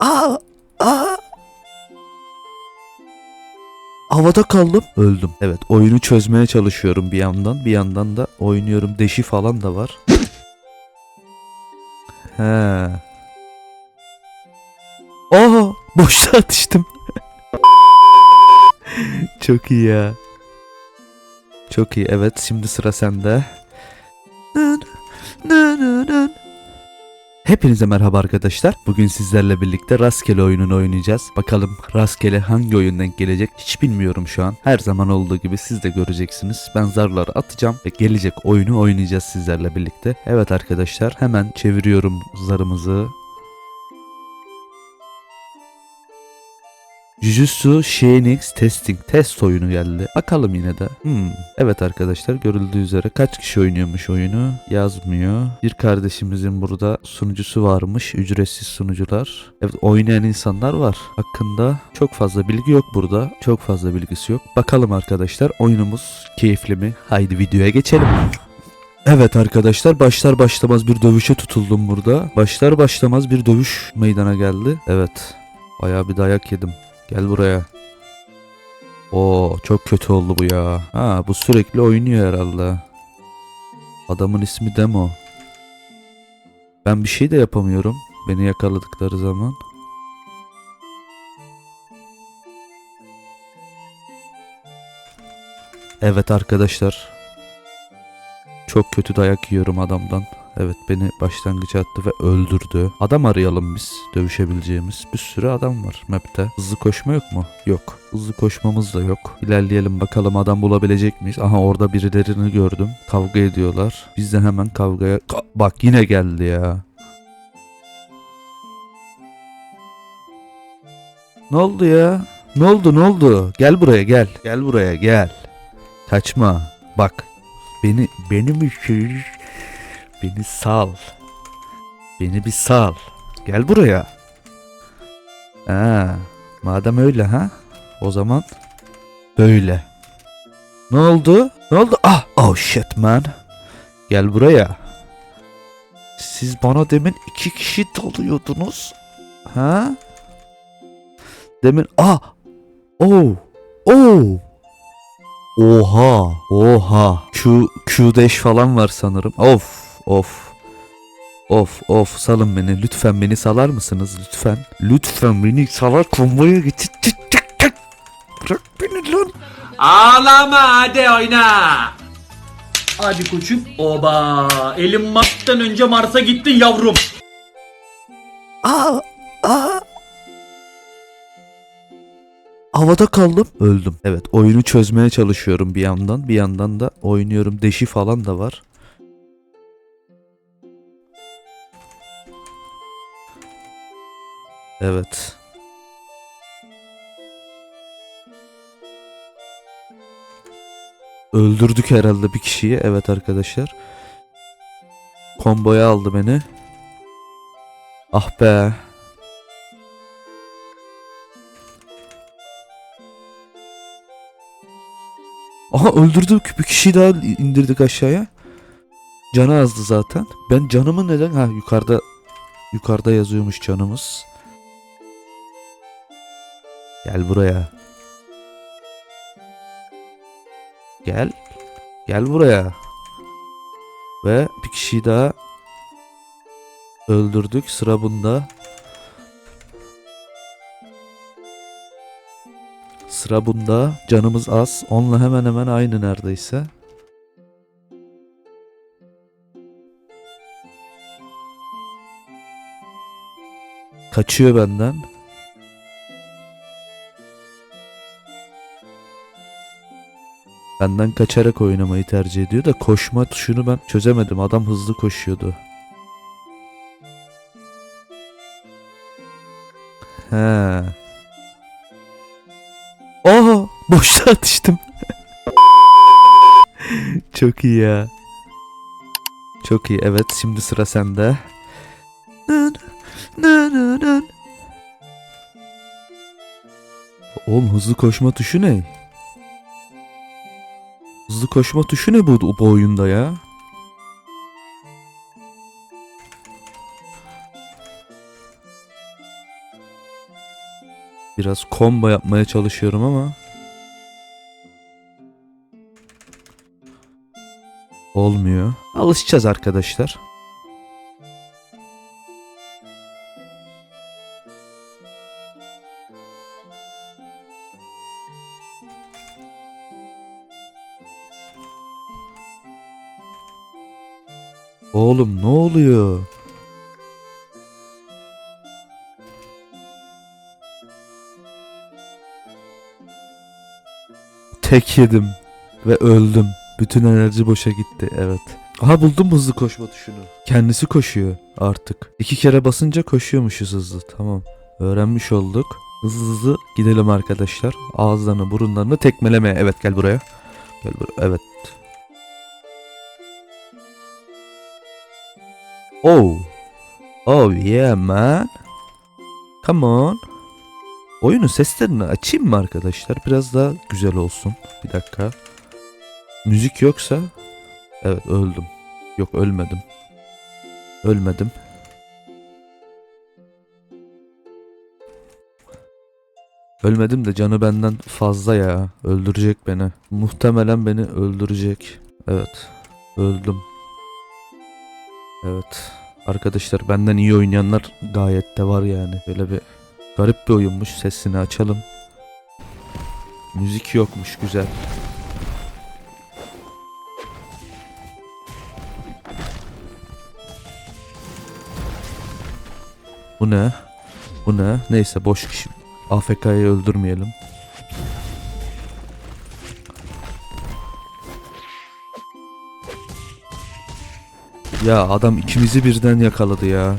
Aa! Aa! Havada kaldım. Öldüm. Evet oyunu çözmeye çalışıyorum bir yandan. Bir yandan da oynuyorum. Deşi falan da var. He. Aa! Boşta atıştım. Çok iyi ya. Çok iyi. Evet şimdi sıra sende. Hepinize merhaba arkadaşlar. Bugün sizlerle birlikte rastgele oyununu oynayacağız. Bakalım rastgele hangi oyun denk gelecek hiç bilmiyorum şu an. Her zaman olduğu gibi siz de göreceksiniz. Ben zarları atacağım ve gelecek oyunu oynayacağız sizlerle birlikte. Evet arkadaşlar hemen çeviriyorum zarımızı. Jujutsu Shinix Testing test oyunu geldi. Bakalım yine de. Hmm. Evet arkadaşlar görüldüğü üzere kaç kişi oynuyormuş oyunu yazmıyor. Bir kardeşimizin burada sunucusu varmış. Ücretsiz sunucular. Evet oynayan insanlar var. Hakkında çok fazla bilgi yok burada. Çok fazla bilgisi yok. Bakalım arkadaşlar oyunumuz keyifli mi? Haydi videoya geçelim. Evet arkadaşlar başlar başlamaz bir dövüşe tutuldum burada. Başlar başlamaz bir dövüş meydana geldi. Evet. Bayağı bir dayak yedim. Gel buraya. Oo çok kötü oldu bu ya. Ha bu sürekli oynuyor herhalde. Adamın ismi Demo. Ben bir şey de yapamıyorum. Beni yakaladıkları zaman. Evet arkadaşlar. Çok kötü dayak yiyorum adamdan. Evet beni başlangıça attı ve öldürdü. Adam arayalım biz dövüşebileceğimiz. Bir sürü adam var map'te. Hızlı koşma yok mu? Yok. Hızlı koşmamız da yok. İlerleyelim bakalım adam bulabilecek miyiz? Aha orada birilerini gördüm. Kavga ediyorlar. Biz de hemen kavgaya... Ka- Bak yine geldi ya. Ne oldu ya? Ne oldu ne oldu? Gel buraya gel. Gel buraya gel. Kaçma. Bak. Beni beni mi şey- Beni sal. Beni bir sal. Gel buraya. Ha, madem öyle ha. O zaman böyle. Ne oldu? Ne oldu? Ah, oh shit man. Gel buraya. Siz bana demin iki kişi dalıyordunuz. Ha? Demin ah. Oh. Oh. Oha. Oha. Q, Q dash falan var sanırım. Of. Of. Of of salın beni. Lütfen beni salar mısınız? Lütfen. Lütfen beni salar konvoya tık. Bırak beni lan. Ağlama hadi oyna. Hadi koçum. Oba. Elin Mars'tan önce Mars'a gittin yavrum. Aa, aa. Havada kaldım. Öldüm. Evet oyunu çözmeye çalışıyorum bir yandan. Bir yandan da oynuyorum. Deşi falan da var. Evet. Öldürdük herhalde bir kişiyi. Evet arkadaşlar. Komboya aldı beni. Ah be. Aha öldürdük. Bir kişiyi daha indirdik aşağıya. Canı azdı zaten. Ben canımı neden? Ha yukarıda yukarıda yazıyormuş canımız. Gel buraya. Gel. Gel buraya. Ve bir kişiyi daha öldürdük. Sıra bunda. Sıra bunda. Canımız az. Onunla hemen hemen aynı neredeyse. Kaçıyor benden. Benden kaçarak oynamayı tercih ediyor da koşma tuşunu ben çözemedim. Adam hızlı koşuyordu. He. Aa, boşta atıştım. Çok iyi ya. Çok iyi. Evet, şimdi sıra sende. Oğlum hızlı koşma tuşu ne? Hızlı koşma tuşu ne bu, bu oyunda ya? Biraz combo yapmaya çalışıyorum ama olmuyor. Alışacağız arkadaşlar. Oğlum ne oluyor? Tek yedim ve öldüm. Bütün enerji boşa gitti evet. Aha buldum hızlı koşma tuşunu. Kendisi koşuyor artık. İki kere basınca koşuyormuşuz hızlı tamam. Öğrenmiş olduk. Hızlı hızlı gidelim arkadaşlar. Ağızlarını burunlarını tekmelemeye. Evet gel buraya. Gel buraya. Evet. Oh. Oh yeah man. Come on. Oyunun seslerini açayım mı arkadaşlar? Biraz daha güzel olsun. Bir dakika. Müzik yoksa evet öldüm. Yok ölmedim. Ölmedim. Ölmedim de canı benden fazla ya. Öldürecek beni. Muhtemelen beni öldürecek. Evet. Öldüm. Evet. Arkadaşlar benden iyi oynayanlar gayet de var yani. Böyle bir garip bir oyunmuş. Sesini açalım. Müzik yokmuş güzel. Bu ne? Bu ne? Neyse boş kişi. AFK'yı öldürmeyelim. Ya adam ikimizi birden yakaladı ya.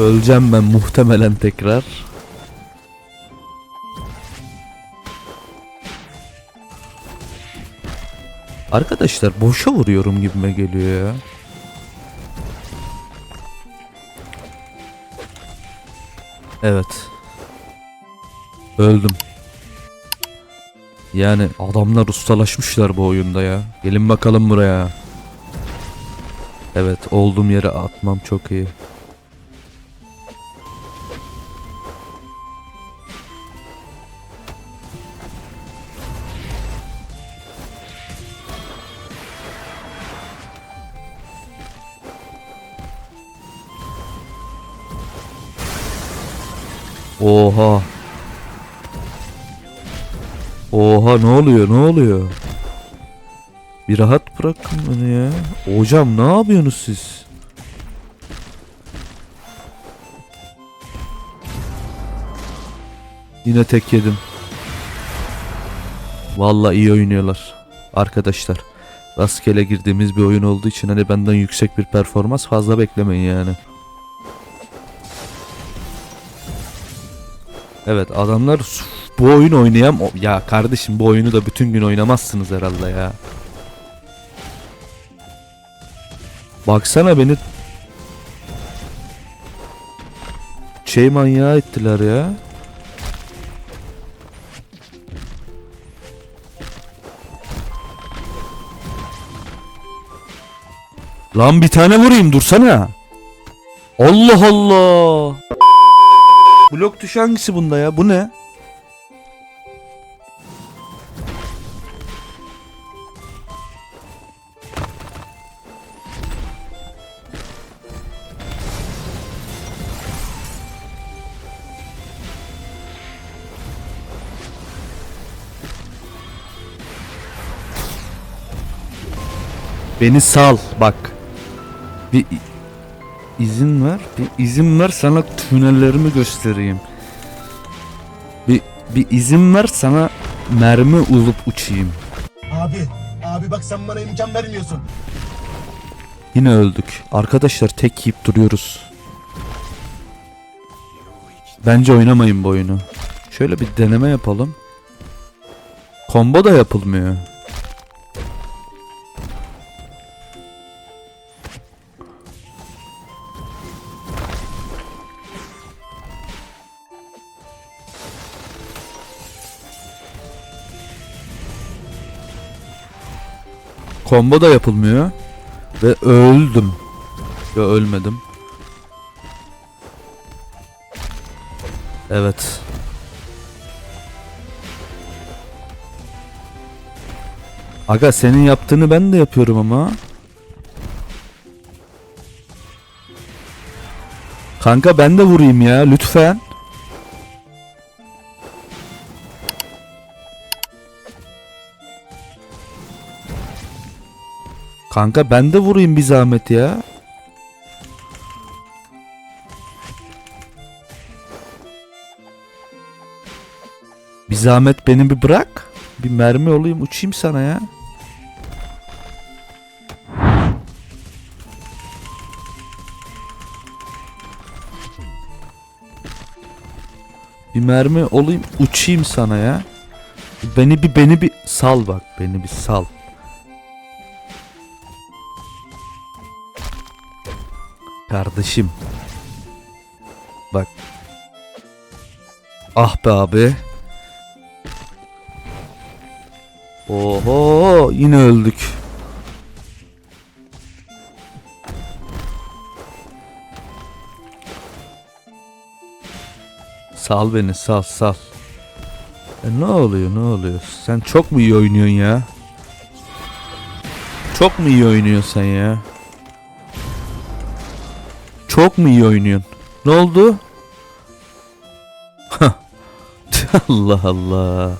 Öleceğim ben muhtemelen tekrar. Arkadaşlar boşa vuruyorum gibime geliyor. Evet. Öldüm. Yani adamlar ustalaşmışlar bu oyunda ya. Gelin bakalım buraya. Evet olduğum yere atmam çok iyi. Oha. Oha ne oluyor ne oluyor? Bir rahat bırakın beni ya. Hocam ne yapıyorsunuz siz? Yine tek yedim. Vallahi iyi oynuyorlar. Arkadaşlar. Rastgele girdiğimiz bir oyun olduğu için hani benden yüksek bir performans fazla beklemeyin yani. Evet adamlar bu oyun oynayam ya kardeşim bu oyunu da bütün gün oynamazsınız herhalde ya. Baksana beni şey manyağı ettiler ya. Lan bir tane vurayım dursana. Allah Allah. Blok tuşu hangisi bunda ya? Bu ne? Beni sal bak. Bir izin ver. Bir izin ver sana tünellerimi göstereyim. Bir bir izin ver sana mermi ulup uçayım. Abi, abi bak sen bana imkan vermiyorsun. Yine öldük. Arkadaşlar tek yiyip duruyoruz. Bence oynamayın bu oyunu. Şöyle bir deneme yapalım. Combo da yapılmıyor. Combo da yapılmıyor. Ve öldüm. Ve ölmedim. Evet. Aga senin yaptığını ben de yapıyorum ama. Kanka ben de vurayım ya lütfen. Kanka ben de vurayım bir zahmet ya. Bir zahmet beni bir bırak. Bir mermi olayım uçayım sana ya. Bir mermi olayım uçayım sana ya. Beni bir beni bir sal bak beni bir sal. Kardeşim. Bak. Ah be abi. Oho yine öldük. Sal beni sal sal. E ne oluyor ne oluyor? Sen çok mu iyi oynuyorsun ya? Çok mu iyi oynuyorsun ya? Çok mu iyi oynuyorsun? Ne oldu? Allah Allah.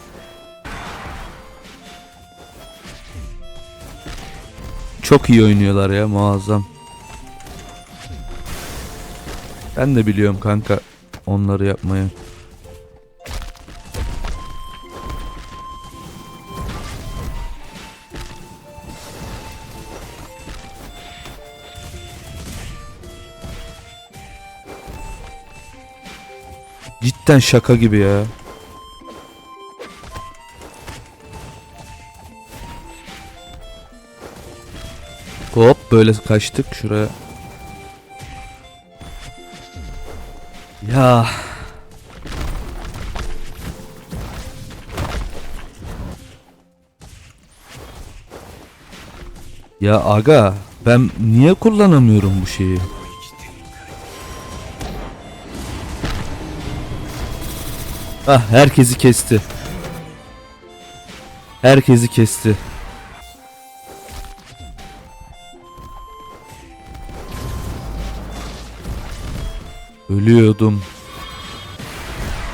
Çok iyi oynuyorlar ya muazzam. Ben de biliyorum kanka onları yapmayı. Cidden şaka gibi ya. Hop böyle kaçtık şuraya. Ya. Ya aga ben niye kullanamıyorum bu şeyi? Ah herkesi kesti. Herkesi kesti. Ölüyordum.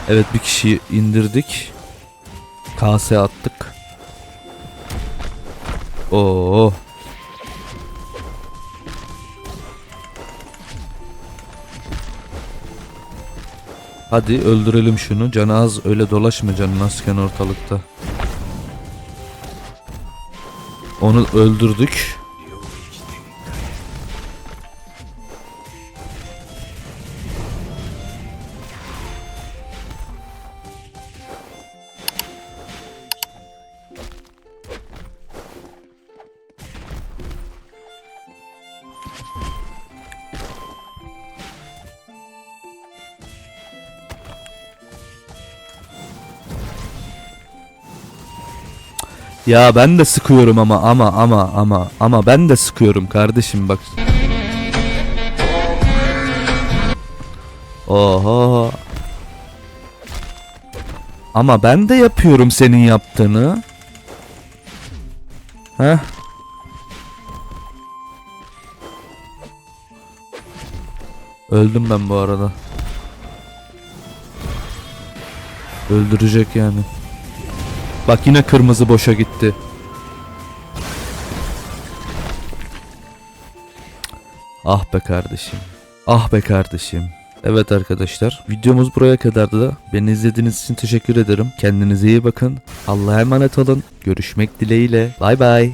Evet bir kişiyi indirdik. Kase attık. Oo. Hadi öldürelim şunu. Canı az öyle dolaşma azken ortalıkta. Onu öldürdük. Ya ben de sıkıyorum ama ama ama ama ama ben de sıkıyorum kardeşim bak. Oho. Ama ben de yapıyorum senin yaptığını. Heh. Öldüm ben bu arada. Öldürecek yani. Bak yine kırmızı boşa gitti. Ah be kardeşim. Ah be kardeşim. Evet arkadaşlar videomuz buraya kadardı da beni izlediğiniz için teşekkür ederim. Kendinize iyi bakın. Allah'a emanet olun. Görüşmek dileğiyle. Bay bay.